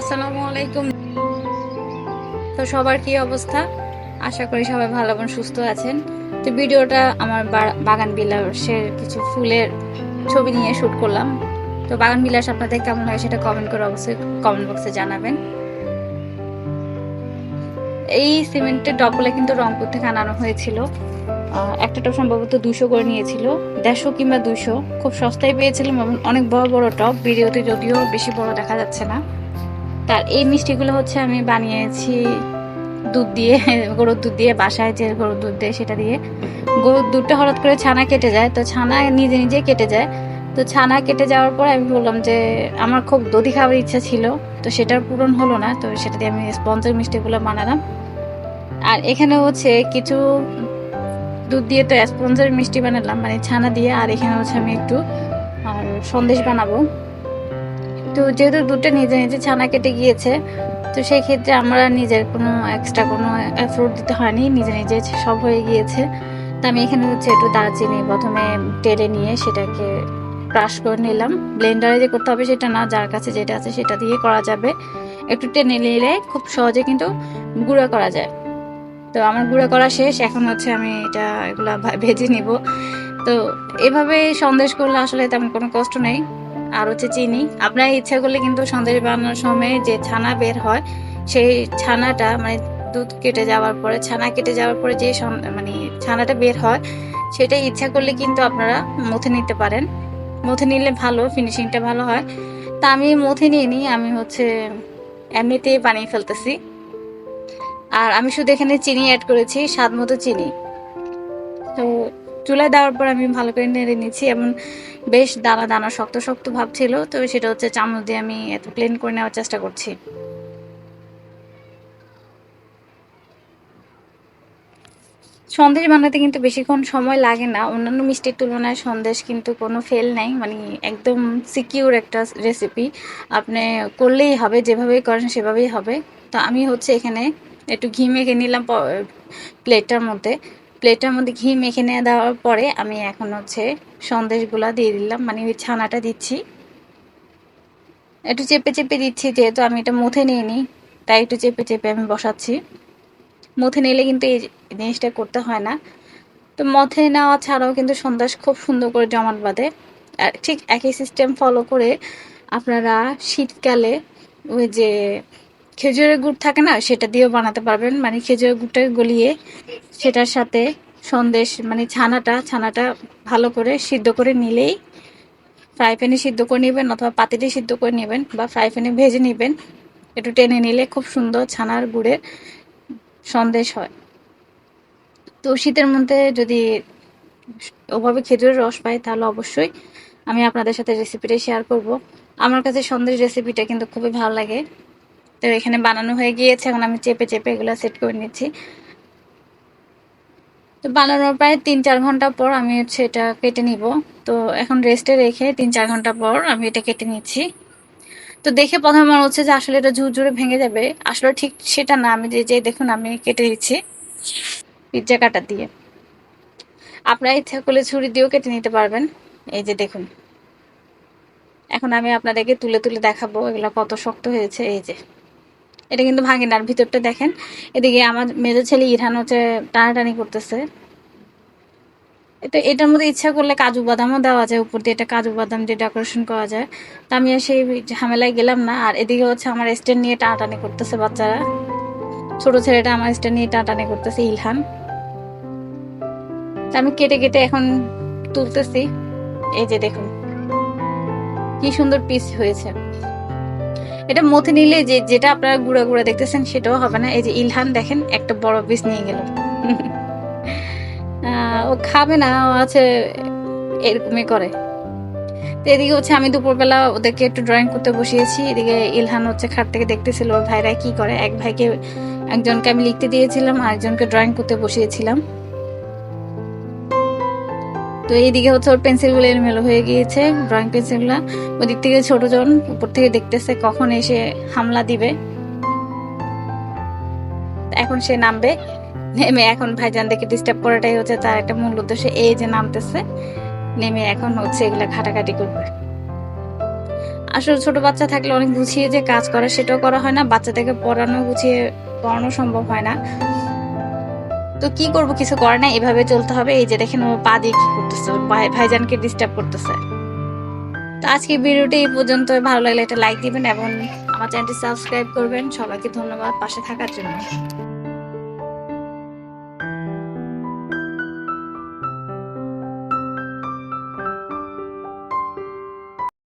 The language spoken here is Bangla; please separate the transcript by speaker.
Speaker 1: আসসালামু আলাইকুম। তো সবার কি অবস্থা? আশা করি সবাই ভালো এবং সুস্থ আছেন। তো ভিডিওটা আমার বাগান বিলাসের কিছু ফুলের ছবি নিয়ে শুট করলাম। তো বাগান বিলাস আপনাদের কেমন হয় সেটা কমেন্ট করে অবশ্যই কমেন্ট বক্সে জানাবেন। এই সিমেন্টের ডবগুলো কিন্তু রংপুর থেকে আনানো হয়েছিল। একটা টপ সম্ভবত দুশো করে নিয়েছিল। দেড়শো কিংবা দুশো খুব সস্তায় পেয়েছিলাম এবং অনেক বড় বড় টব। ভিডিওতে যদিও বেশি বড় দেখা যাচ্ছে না। তার এই মিষ্টিগুলো হচ্ছে আমি বানিয়েছি দুধ দিয়ে, গরুর দুধ দিয়ে, বাসায় যে গরুর দুধ দেয় সেটা দিয়ে। গরুর দুধটা হঠাৎ করে ছানা কেটে যায়, তো ছানা নিজে নিজে কেটে যায়। তো ছানা কেটে যাওয়ার পর আমি বললাম যে, আমার খুব দধি খাওয়ার ইচ্ছা ছিল, তো সেটার পূরণ হলো না, তো সেটা দিয়ে আমি স্পঞ্জের মিষ্টিগুলো বানালাম। আর এখানে হচ্ছে কিছু দুধ দিয়ে তো স্পঞ্জের মিষ্টি বানালাম মানে ছানা দিয়ে, আর এখানে হচ্ছে আমি একটু, আর সন্দেশ বানাবো। তো যেহেতু দুধটা নিজে নিজে ছানা কেটে গিয়েছে, তো সেই ক্ষেত্রে আমরা নিজের কোনো এক্সট্রা কোনো এফোর্ট দিতে হয়নি, নিজে নিজে সব হয়ে গিয়েছে। তো আমি এখানে হচ্ছে একটু দারচিনি প্রথমে টেরে নিয়ে সেটাকে ক্রাশ করে নিলাম। ব্লেন্ডারে যে করতে হবে সেটা না, যার কাছে যেটা আছে সেটা দিয়ে করা যাবে। একটু টেনে নিলে খুব সহজে কিন্তু গুঁড়া করা যায়। তো আমার গুঁড়া করা শেষ, এখন হচ্ছে আমি এটা এগুলা ভেজে নিব। তো এভাবে সন্দেশ করলে আসলে তেমন কোনো কষ্ট নেই। আর হচ্ছে চিনি। আপনার ইচ্ছা করলে কিন্তু সন্দেশ বানানোর সময় যে ছানা বের হয়, সেই ছানাটা মানে দুধ কেটে যাওয়ার পরে, ছানা কেটে যাওয়ার পরে যে মানে ছানাটা বের হয়, সেটা ইচ্ছা করলে কিন্তু আপনারা মুথে নিতে পারেন। মুথে নিলে ভালো ফিনিশিংটা ভালো হয়। তা আমি মুথে নিয়ে নিই আমি হচ্ছে এমনিতেই বানিয়ে ফেলতেছি। আর আমি শুধু এখানে চিনি অ্যাড করেছি, স্বাদ মতো চিনি। তো চুলায় দেওয়ার পর আমি ভালো করে নেড়ে নিচ্ছি এবং বেশ দানা দানা, শক্ত শক্ত ভাব ছিল, তো সেটা হচ্ছে চামচ দিয়ে আমি এত প্লেন করে নেওয়ার চেষ্টা করছি। সন্দেশ বানাতে কিন্তু বেশিক্ষণ সময় লাগে না, অন্যান্য মিষ্টির তুলনায় সন্দেশ কিন্তু কোনো ফেল নাই মানে একদম সিকিউর একটা রেসিপি আপনি করলেই হবে, যেভাবেই করেন সেভাবেই হবে। তো আমি হচ্ছে এখানে একটু ঘি মেখে নিলাম প্লেটটার মধ্যে। প্লেটের মধ্যে ঘি মেখে নিয়ে দেওয়ার পরে আমি এখন হচ্ছে সন্দেশগুলা দিয়ে দিলাম মানে ওই ছানাটা দিচ্ছি। একটু চেপে চেপে দিচ্ছি, যেহেতু আমি এটা মুথে নিই তাই একটু চেপে চেপে আমি বসাচ্ছি। মুথে নিলে কিন্তু এই জিনিসটা করতে হয় না। তো মথে নেওয়া ছাড়াও কিন্তু সন্দেশ খুব সুন্দর করে জমাট বাঁধে। ঠিক একই সিস্টেম ফলো করে আপনারা শীতকালে ওই যে খেজুরের গুড় থাকে না, সেটা দিয়েও বানাতে পারবেন। মানে খেজুরের গুড়টাকে গলিয়ে সেটার সাথে সন্দেশ মানে ছানাটা ছানাটা ভালো করে সিদ্ধ করে নিলেই ফ্রাই প্যানে সিদ্ধ করে নেবেন অথবা পাতিলে সিদ্ধ করে নেবেন বা ফ্রাই প্যানে ভেজে নেবেন। একটু টেনে নিলে খুব সুন্দর ছানার গুড়ের সন্দেশ হয়। তো শীতের মধ্যে যদি ওভাবে খেজুরের রস পাই তাহলে অবশ্যই আমি আপনাদের সাথে রেসিপিটা শেয়ার করব। আমার কাছে সন্দেশ রেসিপিটা কিন্তু খুবই ভালো লাগে। তো এখানে বানানো হয়ে গিয়েছে। এখন আমি চেপে চেপে এগুলো সেট করে নিচ্ছি। তো বানানোর প্রায় তিন চার ঘণ্টা পর আমি হচ্ছে এটা কেটে নিব। তো এখন রেস্টে রেখে তিন চার ঘণ্টা পর আমি এটা কেটে নিচ্ছি। তো দেখে প্রথমে মনে হচ্ছে যে আসলে এটা ঝুরঝুরে ভেঙে যাবে। আসলে ঠিক সেটা না। আমি যে দেখুন আমি কেটে দিচ্ছি পিৎজা কাটা দিয়ে। আপনারা ইচ্ছা করলে ছুরি দিয়েও কেটে নিতে পারবেন। এই যে দেখুন। এখন আমি আপনাদেরকে তুলে তুলে দেখাবো এগুলো কত শক্ত হয়েছে। এই যে। এটা কিন্তু ভাঙে না ভিতরটা দেখেন, এদিকে আমার মেজো ছেলে ইরহান হচ্ছে টানাটানি করতেছে। তো এটার মধ্যে ইচ্ছা করলে কাজু বাদামও দেওয়া যায়, উপর দিয়ে এটা কাজু বাদাম দিয়ে ডেকোরেশন করা যায়। তো আমি আর সেই ঝামেলায় গেলাম না, আর এদিকে হচ্ছে আমার স্ট্যান্ড নিয়ে টানাটানি করতেছে বাচ্চারা। ছোট ছেলেটা আমার স্ট্যান্ড নিয়ে টানাটানি করতেছে ইলহান তা আমি কেটে কেটে এখন তুলতেছি। এই যে দেখুন, কি সুন্দর পিস হয়েছে। এটা মথে নিলে যে, যেটা আপনারা গুঁড়া গুঁড়া দেখতেছেন সেটাও হবে না। এই যে ইলহান দেখেন, একটা বড় পিস নিয়ে গেল। ও খাবে না, ও আছে এরকমই করে। তো এদিকে হচ্ছে আমি দুপুরবেলা ওদেরকে একটু ড্রয়িং করতে বসিয়েছি। এদিকে ইলহান হচ্ছে খাট থেকে দেখতেছিল ভাইরা কি করে? এক ভাইকে, একজনকে আমি লিখতে দিয়েছিলাম আর একজনকে ড্রয়িং করতে বসিয়েছিলাম। তো এইদিকে হচ্ছে ওর পেন্সিলগুলো এলোমেলো হয়ে গিয়েছে ড্রয়িং পেন্সিলগুলো ওদিক থেকে ছোট জন উপর থেকে দেখতেছে কখন এসে হামলা দিবে। এখন সে নামবে। নেমে এখন ভাইজানদেরকে ডিস্টার্ব করাটাই হচ্ছে তার একটা মূল উদ্দেশ্য, এই যে নামতেছে। নেমে এখন হচ্ছে এগুলা ঘাটাঘাটি করবে। আসলে ছোট বাচ্চা থাকলে অনেক গুছিয়ে যে কাজ করা সেটাও করা হয় না, বাচ্চাদেরকে পড়ানো, গুছিয়ে পড়ানো সম্ভব হয় না। তো কি করব, কিছু করে না এভাবে চলতে হবে। এই যে দেখেন ও পা দিয়ে কি করতেছে ভাই ভাইজানকে ডিস্টার্ব করতেছে। তো আজকে ভিডিওটি এই পর্যন্ত ভালো লাগলে একটা লাইক দিবেন এবং আমার চ্যানেলটি সাবস্ক্রাইব করবেন। সবাইকে ধন্যবাদ পাশে থাকার জন্য।